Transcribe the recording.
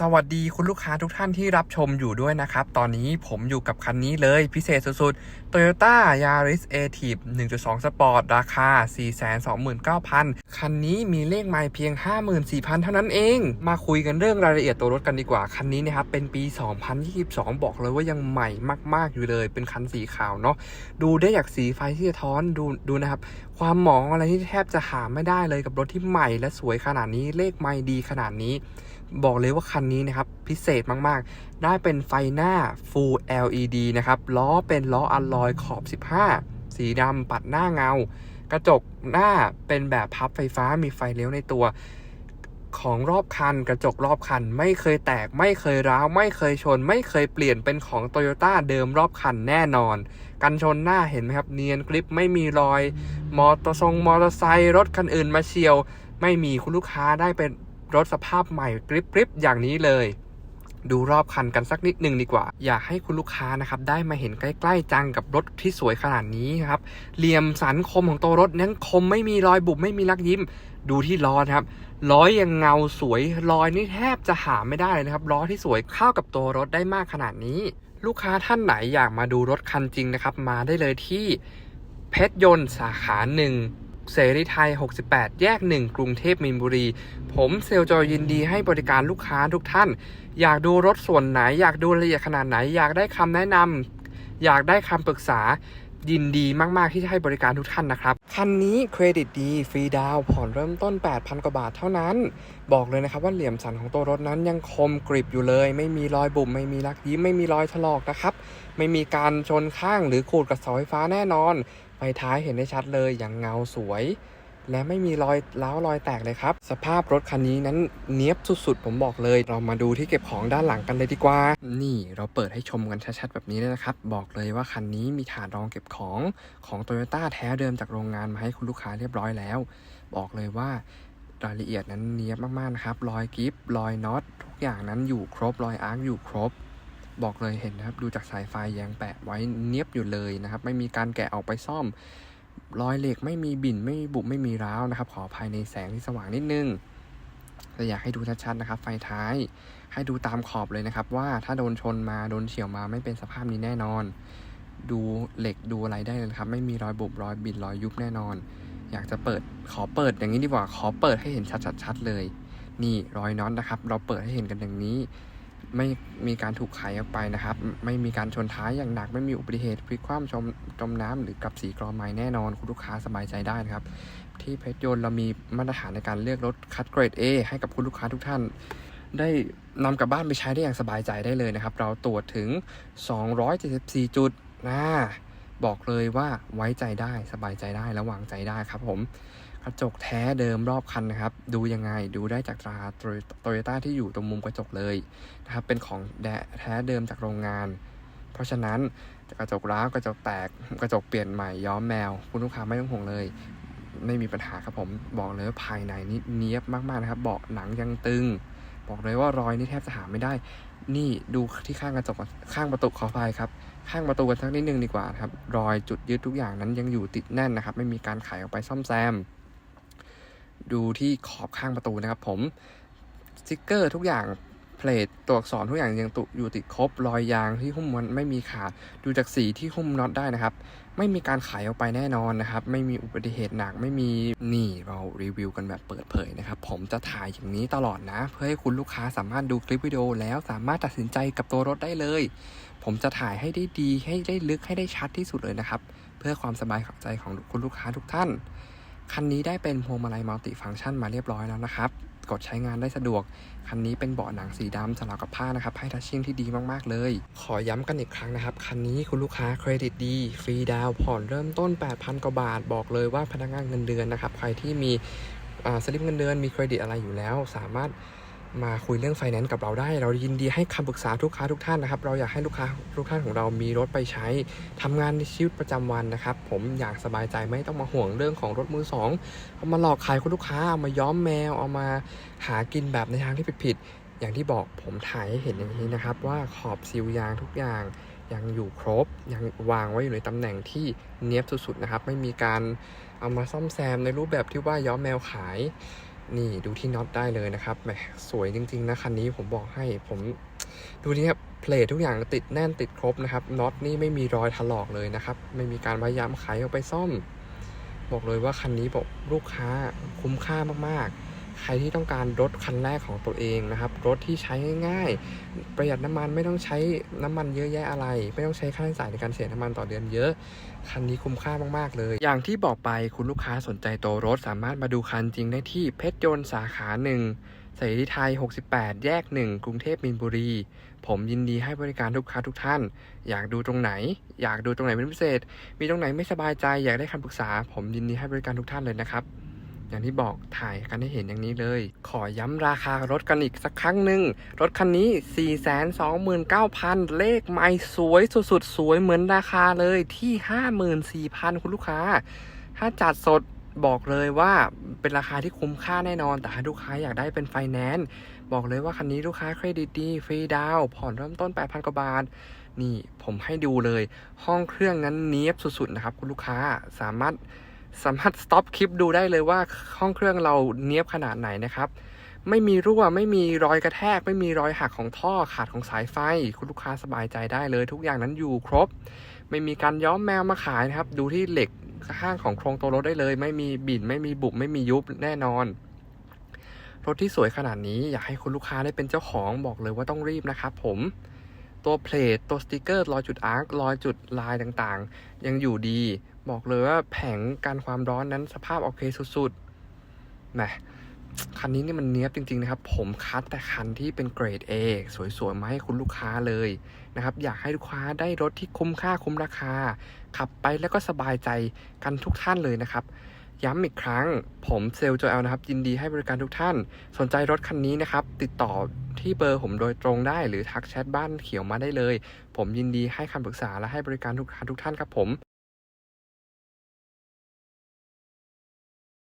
สวัสดีคุณลูกค้าทุกท่านที่รับชมอยู่ด้วยนะครับ ตอนนี้ผมอยู่กับคันนี้เลยพิเศษสุดๆ Toyota Yaris a t i v 1.2 Sport ราคา 429,000 คันนี้มีเลขไมล์เพียง 54,000 เท่านั้นเอง มาคุยกันเรื่องรายละเอียดตัวรถกันดีกว่า คันนี้นะครับเป็นปี 2022 บอกเลยว่ายังใหม่มากๆอยู่เลย เป็นคันสีขาวเนาะ ดูได้จากสีไฟที่สะท้อนดูดูนะครับ ความหมองอะไรที่แทบจะหาไม่ได้เลยกับรถที่ใหม่และสวยขนาดนี้เลขไม่ดีขนาดนี้ บอกเลยว่าคันนี้นะครับพิเศษมากๆ ได้เป็นไฟหน้า Full LED นะครับล้อเป็นล้ออัลลอยขอบ 15 สีดำปัดหน้าเงา กระจกหน้าเป็นแบบพับไฟฟ้ามีไฟเลี้ยวในตัว ของรอบคัน กระจกรอบคัน ไม่เคยแตก ไม่เคยร้าว ไม่เคยชน ไม่เคยเปลี่ยนเป็นของ t o y ยต้าเดิมรอบคันแน่นอน กันชนหน้าเห็นไหมครับ เนียนกริปไม่มีรอย มอเตอร์ทรงมอเตอร์ไซค์รถคันอื่นมาเฉียว ไม่มีคุณลูกค้าได้เป็นรถสภาพใหม่กริปกริปอย่างนี้เลยดูรอบคันกันสักนิดหนึ่งดีกว่า อยากให้คุณลูกค้านะครับได้มาเห็นใกล้ ๆ จังกับรถที่สวยขนาดนี้ครับ เหลี่ยมสันคมของตัวรถนั้นคมไม่มีรอยบุบไม่มีลักยิ้ม ดูที่ล้อนะครับล้อยังเงาสวยรอยนี่แทบจะหาไม่ได้เลยนะครับล้อที่สวยเข้ากับตัวรถได้มากขนาดนี้ ลูกค้าท่านไหนอยากมาดูรถคันจริงนะครับ มาได้เลยที่เพชรยนต์สาขาหนึ่งเสรีไทย 68 แยก 1 กรุงเทพมีนบุรี ผมเซลลจอยยินดีให้บริการลูกค้าทุกท่าน อยากดูรถส่วนไหน อยากดูรายละเอียดขนาดไหน อยากได้คำแนะนำอยากได้คำปรึกษา ยินดีมากๆที่จะให้บริการทุกท่านนะครับ คันนี้เครดิตดีฟรีดาวผ่อนเริ่มต้น 8,000 กว่าบาทเท่านั้น บอกเลยนะครับว่าเหลี่ยมสันของตัวรถนั้นยังคมกริบอยู่เลย ไม่มีรอยบุบไม่มีรักยิ้มไม่มีรอยถลอกนะครับ ไม่มีการชนข้างหรือขูดกับเสาไฟฟ้าแน่นอนไฟท้ายเห็นได้ชัดเลยอย่างเงาสวย และไม่มีรอยร้าวรอยแตกเลยครับ สภาพรถคันนี้นั้นเนี้ยบสุดๆ ผมบอกเลย เรามาดูที่เก็บของด้านหลังกันเลยดีกว่า นี่เราเปิดให้ชมกันชัดๆ แบบนี้เลยนะครับ บอกเลยว่าคันนี้มีฐานรองเก็บของของ t o y ยต้แท้เดิมจากโรงงานมาให้คุณลูกค้าเรียบร้อยแล้ว บอกเลยว่ารายละเอียดนั้นเนี้ยบมากๆนะครับรอยกริปรอยน็อตทุกอย่างนั้นอยู่ครบรอยอาร์คอยู่ครบบอกเลยเห็นนะครับ ดูจากสายไฟยังแปะไว้เนียบอยู่เลยนะครับ ไม่มีการแกะออกไปซ่อม รอยเหล็กไม่มีบิ่นไม่มีบุบไม่มีร้าวนะครับ ขอภายในแสงที่สว่างนิดนึงแต่อยากให้ดูชัดๆนะครับ ไฟท้ายให้ดูตามขอบเลยนะครับ ว่าถ้าโดนชนมาโดนเฉียวมาไม่เป็นสภาพนี้แน่นอน ดูเหล็กดูอะไรได้เลยครับ ไม่มีรอยบุบรอยบินรอยยุบแน่นอน อยากจะเปิดขอเปิดอย่างนี้ดีกว่าขอเปิดให้เห็นชัดๆเลย นี่รอยน็อตนะครับ เราเปิดให้เห็นกันอย่างนี้ ไม่มีการถูกไขออกไปนะครับ ไม่มีการชนท้ายอย่างหนัก ไม่มีอุบัติเหตุพลิกคว่ำจมจมน้ำหรือกับสีกรอไม้แน่นอนคุณลูกค้าสบายใจได้นะครับ ที่เพชรยนต์เรามีมาตรฐานในการเลือกรถคัดเกรด A ให้กับคุณลูกค้าทุกท่าน ได้นำกลับบ้านไปใช้ได้อย่างสบายใจได้เลยนะครับ เราตรวจถึง 274 จุดนะ บอกเลยว่าไว้ใจได้สบายใจได้และวางใจได้ครับผมกระจกแท้เดิมรอบคันนะครับ ดูยังไงดูได้จากตราโตโยต้าที่อยู่ตรงมุมกระจกเลยนะครับ เป็นของแท้เดิมจากโรงงาน เพราะฉะนั้นกระจกร้าวกระจกแตกกระจกเปลี่ยนใหม่ย้อมแมว คุณลูกค้าไม่ต้องห่วงเลย ไม่มีปัญหาครับผมบอกเลยว่าภายในนี่เนียบมากๆนะครับเบาะหนังยังตึง บอกเลยว่ารอยนี่แทบจะหาไม่ได้ นี่ดูที่ข้างกระจกข้างประตูขอไฟครับ ข้างประตูกันสักนิดนึงดีกว่าครับ รอยจุดยึดทุกอย่างนั้นยังอยู่ติดแน่นนะครับ ไม่มีการไขออกไปซ่อมแซม ดูที่ขอบข้างประตูนะครับ ผมสติกเกอร์ทุกอย่างเพลทตัวอักษรทุกอย่างยังตุอยู่ติดครบ รอยยางที่หุ้มมันไม่มีขาดดูจากสีที่หุ้มน็อตได้นะครับ ไม่มีการไขออกไปแน่นอนนะครับ ไม่มีอุบัติเหตุหนักไม่มีนี่เรารีวิวกันแบบเปิดเผยนะครับ ผมจะถ่ายอย่างนี้ตลอดนะ เพื่อให้คุณลูกค้าสามารถดูคลิปวิดีโอแล้วสามารถตัดสินใจกับตัวรถได้เลย ผมจะถ่ายให้ได้ดีให้ได้ลึกให้ได้ชัดที่สุดเลยนะครับ เพื่อความสบายใจของคุณลูกค้าทุกท่าน คันนี้ได้เป็นพวงมาลัยมัลติฟังก์ชันมาเรียบร้อยแล้วนะครับ กดใช้งานได้สะดวก คันนี้เป็นเบาะหนังสีดำสลับกับผ้านะครับให้ทัชชิ่งที่ดีมากๆเลย ขอย้ำกันอีกครั้งนะครับ คันนี้คุณลูกค้าเครดิตดี ฟรีดาวน์ผ่อนเริ่มต้น 8,000 กว่าบาท บอกเลยว่าพนักงานเงินเดือนนะครับ ใครที่มีสลิปเงินเดือนมีเครดิตอะไรอยู่แล้ว สามารถ มาคุยเรื่องไฟแนนซ์กับเราได้ เรายินดีให้คำปรึกษาทุกค้าทุกท่านนะครับ เราอยากให้ลูกค้าทุกท่านของเรามีรถไปใช้ทำงานในชีวิตประจำวันนะครับ ผมอยากสบายใจไม่ต้องมาห่วงเรื่องของรถมือสองเอามาหลอกขายคุณลูกค้าเอามาย้อมแมวเอามาหากินแบบในทางที่ผิดๆอย่างที่บอกผมถ่ายให้เห็นอย่างนี้นะครับ ว่าขอบซิลยางทุกอย่างยังอยู่ครบ ยังวางไว้อยู่ในตำแหน่งที่เนียบสุดๆนะครับ ไม่มีการเอามาซ่อมแซมในรูปแบบที่ว่าย้อมแมวขาย นี่ดูที่น็อตได้เลยนะครับแหมสวยจริง ๆ นะคันนี้ผมบอกให้ผมดูนี่ครับเพลททุกอย่างติดแน่นติดครบนะครับน็อตนี่ไม่มีรอยถลอกเลยนะครับ ไม่มีการพยายามไขเอาไปซ่อม บอกเลยว่าคันนี้บอกลูกค้าคุ้มค่ามากๆ ใครที่ต้องการรถคันแรกของตัวเองนะครับ รถที่ใช้ง่ายๆ ประหยัดน้ำมันไม่ต้องใช้น้ำมันเยอะแยะอะไร ไม่ต้องใช้ค่าใช้จ่ายในการเสียน้ำมันต่อเดือนเยอะ คันนี้คุ้มค่ามากๆเลย อย่างที่บอกไปคุณลูกค้าสนใจตัวรถสามารถมาดูคันจริงได้ที่เพชรยนต์สาขาหนึ่งเสรีไทย 68 แยก 1 กรุงเทพมีนบุรี ผมยินดีให้บริการลูกค้าทุกท่าน อยากดูตรงไหน อยากดูตรงไหนเป็นพิเศษ มีตรงไหนไม่สบายใจ อยากได้คำปรึกษา ผมยินดีให้บริการทุกท่านเลยนะครับ อย่างที่บอกถ่ายกันให้เห็นอย่างนี้เลย ขอย้ำราคารถกันอีกสักครั้งหนึ่ง รถคันนี้ 429,000 เลขไม่สวยสุดๆ สวยเหมือนราคาเลยที่ 54,000 คุณลูกค้า ถ้าจัดสดบอกเลยว่าเป็นราคาที่คุ้มค่าแน่นอน แต่ถ้าลูกค้าอยากได้เป็นไฟแนนซ์บอกเลยว่าคันนี้ลูกค้าเครดิตดีฟรีดาวผ่อนเริ่มต้น 8,000 กว่าบาท นี่ผมให้ดูเลย ห้องเครื่องนั้นเนี้ยบสุดๆนะครับคุณลูกค้าสามารถ สามารถสต็อปคลิปดูได้เลยว่าห้องเครื่องเราเนี้ยบขนาดไหนนะครับ ไม่มีรั่วไม่มีรอยกระแทก ไม่มีรอยหักของท่อขาดของสายไฟ คุณลูกค้าสบายใจได้เลย ทุกอย่างนั้นอยู่ครบ ไม่มีการย้อมแมวมาขายนะครับ ดูที่เหล็กข้างของโครงตัวรถได้เลย ไม่มีบิดไม่มีบุบไม่มียุบแน่นอน รถที่สวยขนาดนี้อยากให้คุณลูกค้าได้เป็นเจ้าของบอกเลยว่าต้องรีบนะครับผม ตัวเพลทตัวสติกเกอร์รอยจุดอาร์ครอยจุดลายต่างๆ ยังอยู่ดี บอกเลยว่าแผงการความร้อนนั้นสภาพโอเคสุดๆแหมคันนี้นี่มันเนี้ยบจริงๆนะครับ ผมคัดแต่คันที่เป็นเกรด A สวยๆ มาให้คุณลูกค้าเลยนะครับ อยากให้ลูกค้าได้รถที่คุ้มค่าคุ้มราคา ขับไปแล้วก็สบายใจกันทุกท่านเลยนะครับ ย้ำอีกครั้ง ผมเซลล์โจเอลนะครับ ยินดีให้บริการทุกท่าน สนใจรถคันนี้นะครับ ติดต่อ ที่เบอร์ผมโดยตรงได้หรือทักแชทบ้านเขียวมาได้เลย ผมยินดีให้คำปรึกษาและให้บริการทุกท่านทุกท่านครับผม